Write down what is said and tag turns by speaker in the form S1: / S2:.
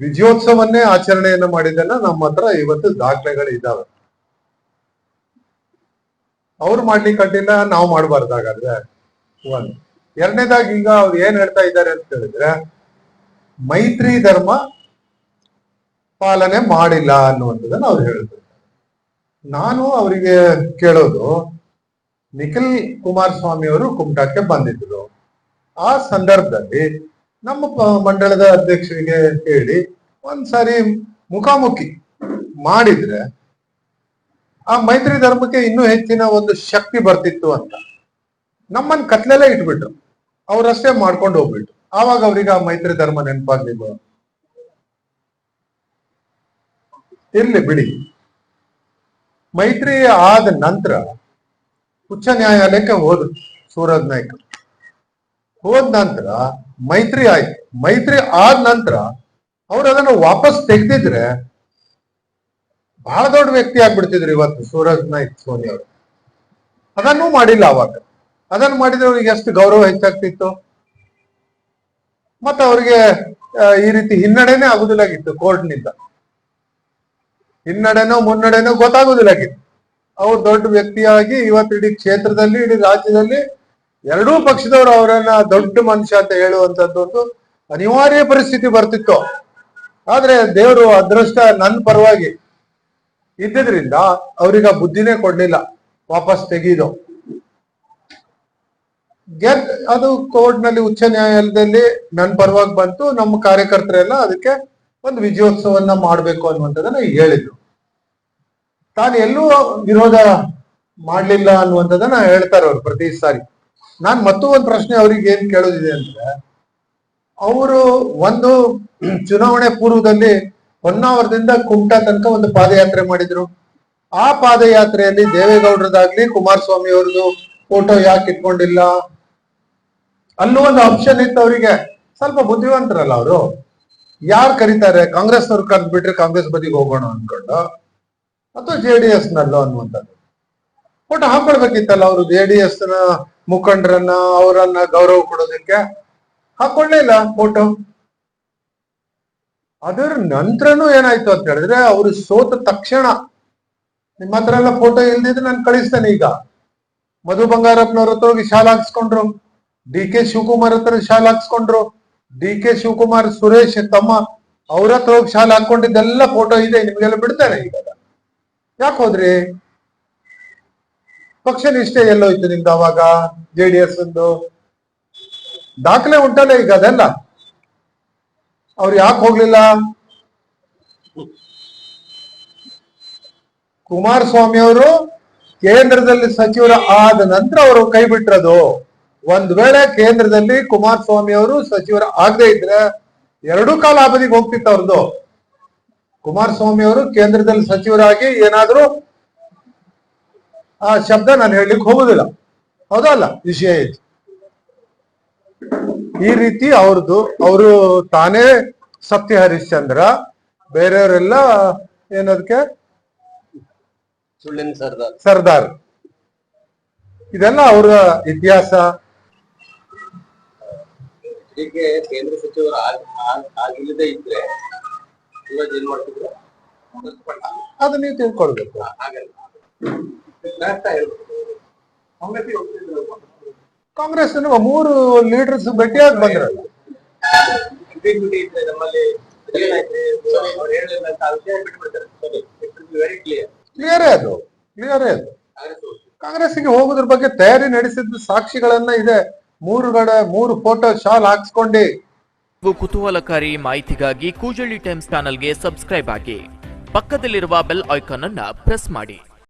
S1: ವಿಜಯೋತ್ಸವನ್ನೇ ಆಚರಣೆಯನ್ನ ಮಾಡಿದ್ದನ್ನ ನಮ್ಮ ಹತ್ರ ಇವತ್ತು ದಾಖಲೆಗಳು ಇದಾವೆ. ಅವ್ರು ಮಾಡ್ಲಿಕ್ಕೆ ಅಡ್ಡಿಲ್ಲ ನಾವು ಮಾಡಬಾರ್ದಾಗಾದ್ರೆ ಒಂದು. ಎರಡನೇದಾಗಿ ಈಗ ಅವ್ರು ಏನ್ ಹೇಳ್ತಾ ಇದ್ದಾರೆ ಅಂತ ಹೇಳಿದ್ರೆ ಮೈತ್ರಿ ಧರ್ಮ ಪಾಲನೆ ಮಾಡಿಲ್ಲ ಅನ್ನುವಂಥದ್ದನ್ನ ಅವ್ರು ಹೇಳಿದ್ರು. ನಾನು ಅವರಿಗೆ ಕೇಳೋದು, ನಿಖಿಲ್ ಕುಮಾರಸ್ವಾಮಿ ಅವರು ಕುಮಟಾಕ್ಕೆ ಬಂದಿದ್ರು. ಆ ಸಂದರ್ಭದಲ್ಲಿ ನಮ್ಮ ಮಂಡಳದ ಅಧ್ಯಕ್ಷರಿಗೆ ಹೇಳಿ ಒಂದ್ಸಾರಿ ಮುಖಾಮುಖಿ ಮಾಡಿದ್ರೆ ಆ ಮೈತ್ರಿ ಧರ್ಮಕ್ಕೆ ಇನ್ನೂ ಹೆಚ್ಚಿನ ಒಂದು ಶಕ್ತಿ ಬರ್ತಿತ್ತು ಅಂತ. ನಮ್ಮನ್ನ ಕತ್ಲೆಲ್ಲ ಇಟ್ಬಿಟ್ರು. ಅವ್ರಷ್ಟೇ ಮಾಡ್ಕೊಂಡು ಹೋಗ್ಬಿಟ್ರು. ಆವಾಗ ಅವ್ರಿಗೆ ಆ ಮೈತ್ರಿ ಧರ್ಮ ನೆನಪಾಗ್ಲಿಲ್ಲ ಇರ್ಲಿ ಬಿಡಿ. ಮೈತ್ರಿ ಆದ ನಂತರ ಉಚ್ಚ ನ್ಯಾಯಾಲಯಕ್ಕೆ ಹೋದ್ರು ಸೂರಜ್ ನಾಯ್ಕ. ಹೋದ ನಂತರ ಮೈತ್ರಿ ಆಯ್ತು. ಮೈತ್ರಿ ಆದ ನಂತರ ಅವ್ರು ಅದನ್ನ ವಾಪಸ್ ತೆಗೆದಿದ್ರೆ ಬಹಳ ದೊಡ್ಡ ವ್ಯಕ್ತಿ ಆಗ್ಬಿಡ್ತಿದ್ರು ಇವತ್ತು ಸೂರಜ್ ನಾಯ್ಕ್, ಸೋನಿ ಅವರು. ಅದನ್ನೂ ಮಾಡಿಲ್ಲ ಅವಾಗ. ಅದನ್ನ ಮಾಡಿದ್ರೆ ಅವ್ರಿಗೆ ಎಷ್ಟು ಗೌರವ ಹೆಚ್ಚಾಗ್ತಿತ್ತು? ಮತ್ತೆ ಅವ್ರಿಗೆ ಈ ರೀತಿ ಹಿನ್ನಡೆನೇ ಆಗುದಿಲ್ಲಾಗಿತ್ತು ಕೋರ್ಟ್ನಿಂದ. ಹಿನ್ನಡೆನೋ ಮುನ್ನಡೆನೋ ಗೊತ್ತಾಗುದಿಲ್ಲಾಗಿತ್ತು ಅವ್ರು ದೊಡ್ಡ ವ್ಯಕ್ತಿಯಾಗಿ ಇವತ್ತು ಇಡೀ ಕ್ಷೇತ್ರದಲ್ಲಿ, ಇಡೀ ರಾಜ್ಯದಲ್ಲಿ ಎರಡೂ ಪಕ್ಷದವರು ಅವರನ್ನ ದೊಡ್ಡ ಮನುಷ್ಯ ಅಂತ ಹೇಳುವಂತದ್ದು ಒಂದು ಅನಿವಾರ್ಯ ಪರಿಸ್ಥಿತಿ ಬರ್ತಿತ್ತು. ಆದ್ರೆ ದೇವರು ಅದೃಷ್ಟ ನನ್ನ ಪರವಾಗಿ ಇದ್ದಿದ್ರಿಂದ ಅವ್ರಿಗೆ ಬುದ್ಧಿನೇ ಕೊಡ್ಲಿಲ್ಲ. ವಾಪಸ್ ತೆಗೀದು. ಗೆದ್ ಅದು ಕೋರ್ಟ್ನಲ್ಲಿ ಉಚ್ಚ ನ್ಯಾಯಾಲಯದಲ್ಲಿ ನನ್ನ ಪರವಾಗಿ ಬಂತು, ನಮ್ಮ ಕಾರ್ಯಕರ್ತರೆಲ್ಲ ಅದಕ್ಕೆ ಒಂದು ವಿಜಯೋತ್ಸವನ್ನ ಮಾಡ್ಬೇಕು ಅನ್ನುವಂಥದ್ದನ್ನ ಹೇಳಿದ್ರು. ತಾನು ಎಲ್ಲೂ ವಿರೋಧ ಮಾಡ್ಲಿಲ್ಲ ಅನ್ನುವಂಥದ್ದನ್ನ ಹೇಳ್ತಾರೆ ಅವ್ರು ಪ್ರತಿ ಸಾರಿ. ನಾನ್ ಮತ್ತೂ ಒಂದು ಪ್ರಶ್ನೆ ಅವ್ರಿಗೆ ಏನ್ ಕೇಳೋದಿದೆ ಅಂದ್ರೆ, ಅವರು ಒಂದು ಚುನಾವಣೆ ಪೂರ್ವದಲ್ಲಿ ಹೊನ್ನಾವರದಿಂದ ಕುಮಟಾ ತನಕ ಒಂದು ಪಾದಯಾತ್ರೆ ಮಾಡಿದ್ರು. ಆ ಪಾದಯಾತ್ರೆಯಲ್ಲಿ ದೇವೇಗೌಡರದಾಗ್ಲಿ ಕುಮಾರಸ್ವಾಮಿ ಅವ್ರದ್ದು ಫೋಟೋ ಯಾಕೆ ಇಟ್ಕೊಂಡಿಲ್ಲ? ಅಲ್ಲೂ ಒಂದು ಆಪ್ಷನ್ ಇತ್ತು ಅವರಿಗೆ. ಸ್ವಲ್ಪ ಬುದ್ಧಿವಂತರಲ್ಲ ಅವರು. ಯಾರು ಕರೀತಾರೆ? ಕಾಂಗ್ರೆಸ್ ಅವ್ರು ಕರೆದು ಬಿಟ್ರೆ ಕಾಂಗ್ರೆಸ್ ಬದಿಗೆ ಹೋಗೋಣ ಅನ್ಕೊಂಡು, ಅಥವಾ ಜೆ ಡಿ ಎಸ್ ನಲ್ಲೋ ಅನ್ನುವಂಥದ್ದು. ಫೋಟೋ ಹಾಕೊಳ್ಬೇಕಿತ್ತಲ್ಲ ಅವರು ಜೆ ಡಿ ಎಸ್ನ ಮುಖಂಡರನ್ನ ಅವರನ್ನ ಗೌರವ ಕೊಡೋದಕ್ಕೆ? ಹಾಕೊಳ್ಳೇ ಇಲ್ಲ ಫೋಟೋ. ಅದರ ನಂತರನೂ ಏನಾಯ್ತು ಅಂತ ಹೇಳಿದ್ರೆ ಅವರು ಸೋತ ತಕ್ಷಣ ನಿಮ್ಮ ಹತ್ರ ಎಲ್ಲ ಫೋಟೋ ಇಲ್ದಿದ್ರೆ ನಾನು ಕಳಿಸ್ತೇನೆ ಈಗ. ಮಧು ಬಂಗಾರಪ್ಪನವ್ರ ಹತ್ರ ಹೋಗಿ ಶಾಲೆ ಹಾಕ್ಸ್ಕೊಂಡ್ರು. ಡಿ ಕೆ ಶಿವಕುಮಾರ್ ಹತ್ರ ಶಾಲೆ ಹಾಕ್ಸ್ಕೊಂಡ್ರು. ಡಿ ಕೆ ಶಿವಕುಮಾರ್, ಸುರೇಶ್, ತಮ್ಮ ಅವ್ರ ಹತ್ರ ಹೋಗಿ ಶಾಲೆ ಹಾಕೊಂಡಿದ್ದೆಲ್ಲ ಫೋಟೋ ಇದೆ, ನಿಮ್ಗೆಲ್ಲ ಬಿಡ್ತಾರೆ ಈಗ ಯಾಕೆ ಹೋದ್ರಿ? ಪಕ್ಷ ನಿಷ್ಠೆ ಎಲ್ಲೋಯ್ತು ನಿಮ್ದು ಅವಾಗ? ಜೆ ಡಿ ಎಸ್ ಒಂದು? ದಾಖಲೆ ಉಂಟಲ್ಲ ಈಗ ಅದೆಲ್ಲ? ಅವ್ರು ಯಾಕೆ ಹೋಗ್ಲಿಲ್ಲ? ಕುಮಾರಸ್ವಾಮಿ ಅವರು ಕೇಂದ್ರದಲ್ಲಿ ಸಚಿವರ ಆದ ನಂತರ ಅವರು ಕೈ ಬಿಟ್ರದು ಒಂದ್ ವೇಳೆ ಕೇಂದ್ರದಲ್ಲಿ ಕುಮಾರಸ್ವಾಮಿ ಅವರು ಸಚಿವರ ಆಗದೆ ಇದ್ರೆ ಎರಡು ಕಾಲ ಅವಧಿಗೆ ಹೋಗ್ತಿತ್ತು ಅವ್ರದ್ದು ಕುಮಾರಸ್ವಾಮಿ ಅವರು ಕೇಂದ್ರದಲ್ಲಿ ಸಚಿವರಾಗಿ ಏನಾದ್ರೂ ಆ ಶಬ್ದ ನಾನು ಹೇಳಲಿಕ್ಕೆ ಹೋಗುದಿಲ್ಲ. ಹೌದಾ ಅಲ್ಲ ವಿಷಯ ಇದು ಈ ರೀತಿ ಅವ್ರದ್ದು ಅವರು ತಾನೇ ಸತ್ಯ ಹರಿಶ್ಚಂದ್ರ ಬೇರೆಯವರೆಲ್ಲ ಏನದಕ್ಕೆ?
S2: ಸುಳ್ಳಿನ ಸರ್ದಾರ್.
S1: ಸರ್ದಾರ್. ಇದೆಲ್ಲ ಅವರ ಇತಿಹಾಸ.
S2: ಹೀಗೆ ಕೇಂದ್ರ ಸಚಿವರು ಆಗ್- ಆಗ್- ಆಗಿಲ್ಲದೆ ಇದ್ರೆ ಇವಾಗ ಏನ್ ಮಾಡ್ತಿದ್ರು.
S1: ಅದು ನೀವು ತಿಳ್ಕೊಳ್ಬೇಕು.
S2: ಹಾಗಲ್ಲ. ಹೋಗ್ತಿದ್ರು
S1: ಕಾಂಗ್ರೆಸ್ ಮೂರು ಲೀಡರ್ಸ್ ಭೇಟಿಯಾಗಿ ಬಂದ್ರಲ್ಲ
S2: ನಮ್ಮಲ್ಲಿ ಕ್ಲಿಯರ್
S1: ಅದು ಕ್ಲಿಯರ್ ಅದು?
S2: ಕಾಂಗ್ರೆಸ್ಗೆ
S1: ಕಾಂಗ್ರೆಸ್ಸಿಗೆ ಹೋಗೋದ್ರ ಬಗ್ಗೆ ತಯಾರಿ ನಡೆಸಿದ ಸಾಕ್ಷಿಗಳನ್ನ ಇದೆ. ಮೂರು ಕಡೆ ಮೂರು ಫೋಟೋ ಶಾಲ್ ಹಾಕ್ಸ್ಕೊಂಡು.
S3: ನೀವು ಕುತೂಹಲಕಾರಿ ಮಾಹಿತಿಗಾಗಿ ಕೂಜಳ್ಳಿ ಟೈಮ್ಸ್ ಚಾನಲ್ಗೆ ಸಬ್ಸ್ಕ್ರೈಬ್ ಆಗಿ. ಪಕ್ಕದಲ್ಲಿರುವ ಬೆಲ್ ಐಕಾನ್ ಅನ್ನ ಪ್ರೆಸ್ ಮಾಡಿ.